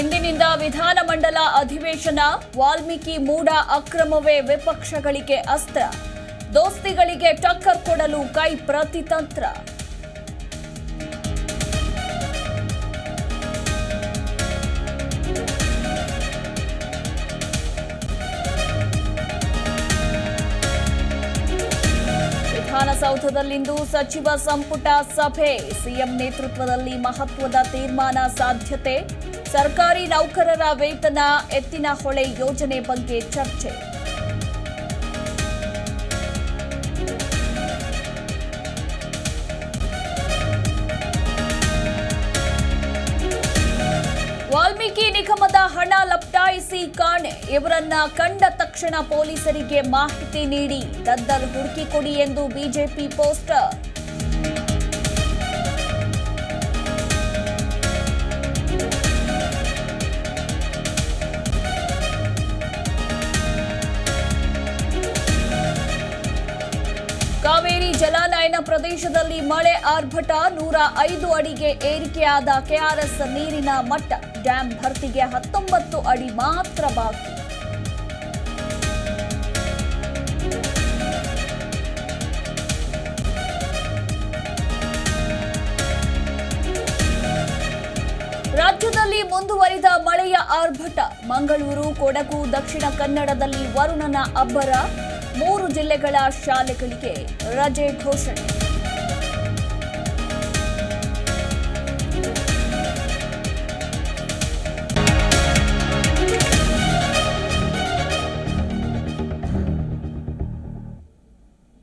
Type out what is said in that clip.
ಇಂದಿನಿಂದ ವಿಧಾನಮಂಡಲ ಅಧಿವೇಶನ, ವಾಲ್ಮೀಕಿ ಮೂಡ ಅಕ್ರಮವೇ ವಿಪಕ್ಷಗಳಿಗೆ ಅಸ್ತ್ರ, ದೋಸ್ತಿಗಳಿಗೆ ಟಕ್ಕರ್ ಕೊಡಲು ಕೈ ಪ್ರತಿತಂತ್ರ. ವಿಧಾನಸೌಧದಲ್ಲಿಂದು ಸಚಿವ ಸಂಪುಟ ಸಭೆ. ಸಿಎಂ ನೇತೃತ್ವದಲ್ಲಿ ಮಹತ್ವದ ತೀರ್ಮಾನ ಸಾಧ್ಯತೆ. ಸರ್ಕಾರಿ ನೌಕರರ ವೇತನ, ಎತ್ತಿನ ಹೊಳೆ ಯೋಜನೆ ಬಗ್ಗೆ ಚರ್ಚೆ. ವಾಲ್ಮೀಕಿ ನಿಗಮದ ಹಣ ಲಪ್ಟಾಯಿಸಿ ಕಾಣೆ. ಇವರನ್ನ ಕಂಡ ತಕ್ಷಣ ಪೊಲೀಸರಿಗೆ ಮಾಹಿತಿ ನೀಡಿ ದದ್ದಲ್ ಹುಡುಕಿಕೊಡಿ ಎಂದು ಬಿಜೆಪಿ ಪೋಸ್ಟರ್. ಕಾವೇರಿ ಜಲಾನಯನ ಪ್ರದೇಶದಲ್ಲಿ ಮಳೆ ಆರ್ಭಟ ನೂರ ಐದು ಅಡಿಗೆ ಏರಿಕೆಯಾದ ಕೆಆರ್ಎಸ್ ನೀರಿನ ಮಟ್ಟ. ಡ್ಯಾಂ ಭರ್ತಿಗೆ ಹತ್ತೊಂಬತ್ತು ಅಡಿ ಮಾತ್ರ ಬಾಕಿ. ರಾಜ್ಯದಲ್ಲಿ ಮುಂದುವರಿದ ಮಳೆಯ ಆರ್ಭಟ. ಮಂಗಳೂರು, ಕೊಡಗು, ದಕ್ಷಿಣ ಕನ್ನಡದಲ್ಲಿ ವರುಣನ ಅಬ್ಬರ. ಮೂರು ಜಿಲ್ಲೆಗಳ ಶಾಲೆಗಳಿಗೆ ರಜೆ ಘೋಷಣೆ.